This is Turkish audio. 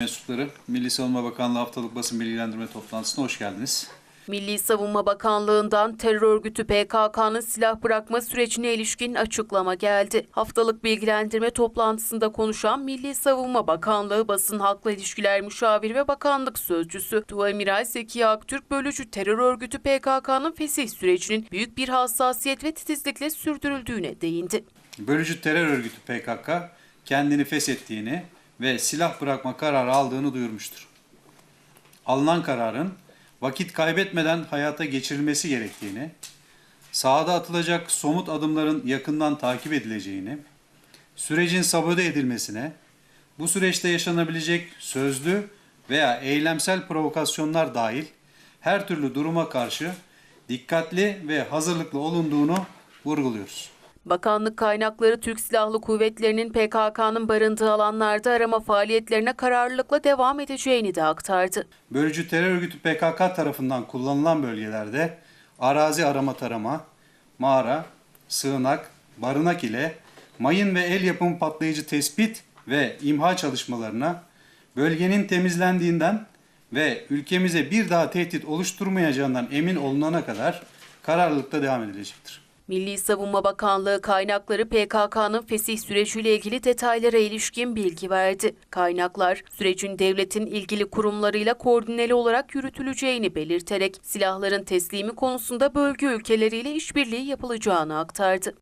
mensupları, Milli Savunma Bakanlığı haftalık basın bilgilendirme toplantısına hoş geldiniz. Milli Savunma Bakanlığı'ndan terör örgütü PKK'nın silah bırakma sürecine ilişkin açıklama geldi. Haftalık bilgilendirme toplantısında konuşan Milli Savunma Bakanlığı Basın Halkla İlişkiler Müşaviri ve Bakanlık Sözcüsü Tuamiral Zeki Aktürk bölücü terör örgütü PKK'nın fesih sürecinin büyük bir hassasiyet ve titizlikle sürdürüldüğüne değindi. Bölücü terör örgütü PKK kendini feshettiğini ve silah bırakma kararı aldığını duyurmuştur. Alınan kararın vakit kaybetmeden hayata geçirilmesi gerektiğini, sahada atılacak somut adımların yakından takip edileceğini, sürecin sabote edilmesine, bu süreçte yaşanabilecek sözlü veya eylemsel provokasyonlar dahil her türlü duruma karşı dikkatli ve hazırlıklı olunduğunu vurguluyoruz. Bakanlık kaynakları Türk Silahlı Kuvvetleri'nin PKK'nın barındığı alanlarda arama faaliyetlerine kararlılıkla devam edeceğini de aktardı. Bölücü terör örgütü PKK tarafından kullanılan bölgelerde arazi arama tarama, mağara, sığınak, barınak ile mayın ve el yapımı patlayıcı tespit ve imha çalışmalarına bölgenin temizlendiğinden ve ülkemize bir daha tehdit oluşturmayacağından emin olunana kadar kararlılıkla devam edilecektir. Milli Savunma Bakanlığı kaynakları PKK'nın fesih süreciyle ilgili detaylara ilişkin bilgi verdi. Kaynaklar sürecin devletin ilgili kurumlarıyla koordineli olarak yürütüleceğini belirterek silahların teslimi konusunda bölge ülkeleriyle işbirliği yapılacağını aktardı.